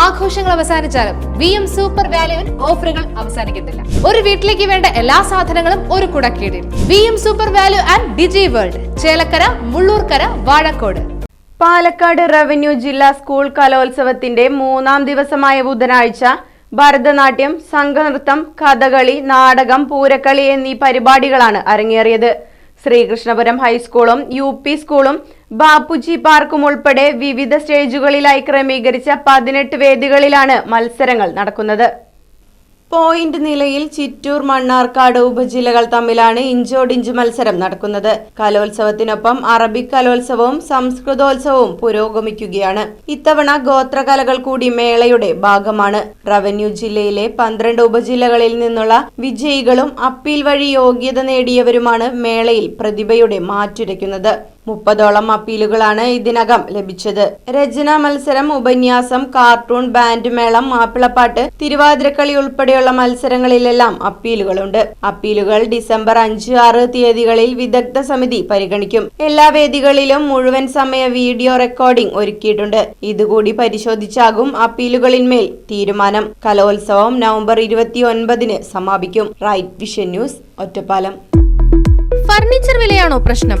ആഘോഷങ്ങൾ അവസാനിച്ചാലും V M super വാല്യുവിൽ ഓഫറുകൾ അവസാനിക്കുന്നില്ല. ഒരു വീട്ടിലേക്ക് വേണ്ട എല്ലാ സാധനങ്ങളും ഒരു കുടക്കീടിൽ. V M super value and digi world Chelakkara Mullurkara Vazhakkode. Palakkad revenue ജില്ലാ സ്കൂൾ കലോത്സവത്തിന്റെ മൂന്നാം ദിവസമായ ബുധനാഴ്ച ഭരതനാട്യം സംഘനൃത്തം കഥകളി നാടകം പൂരക്കളി എന്നീ പരിപാടികളാണ് അരങ്ങേറിയത്. ശ്രീകൃഷ്ണപുരം ഹൈസ്കൂളും യു സ്കൂളും ബാപ്പുജി പാർക്കും ഉൾപ്പെടെ വിവിധ സ്റ്റേജുകളിലായി ക്രമീകരിച്ച പതിനെട്ട് വേദികളിലാണ് മത്സരങ്ങൾ നടക്കുന്നത്. പോയിന്റ് നിലയിൽ ചിറ്റൂർ മണ്ണാർക്കാട് ഉപജില്ലകൾ തമ്മിലാണ് ഇഞ്ചോടിഞ്ച് മത്സരം നടക്കുന്നത്. കലോത്സവത്തിനൊപ്പം അറബിക് കലോത്സവവും സംസ്കൃതോത്സവവും പുരോഗമിക്കുകയാണ്. ഇത്തവണ ഗോത്രകലകൾ കൂടി മേളയുടെ ഭാഗമാണ്. റവന്യൂ ജില്ലയിലെ പന്ത്രണ്ട് ഉപജില്ലകളിൽ നിന്നുള്ള വിജയികളും അപ്പീൽ വഴി യോഗ്യത നേടിയവരുമാണ് മേളയിൽ പ്രതിഭയുടെ മാറ്റുരയ്ക്കുന്നത്. മുപ്പതോളം അപ്പീലുകളാണ് ഇതിനകം ലഭിച്ചത്. രചനാ മത്സരം ഉപന്യാസം കാർട്ടൂൺ ബാൻഡ് മേളം മാപ്പിളപ്പാട്ട് തിരുവാതിരക്കളി ഉൾപ്പെടെയുള്ള മത്സരങ്ങളിലെല്ലാം അപ്പീലുകളുണ്ട്. അപ്പീലുകൾ ഡിസംബർ അഞ്ച് ആറ് തീയതികളിൽ വിദഗ്ധ സമിതി പരിഗണിക്കും. എല്ലാ വേദികളിലും മുഴുവൻ സമയ വീഡിയോ റെക്കോർഡിംഗ് ഒരുക്കിയിട്ടുണ്ട്. ഇതുകൂടി പരിശോധിച്ചാകും അപ്പീലുകളിന്മേൽ തീരുമാനം. കലോത്സവം നവംബർ ഇരുപത്തിയൊൻപതിന് സമാപിക്കും. Right Vision News Ottapalam. Furniture വിലയാണോ പ്രശ്നം?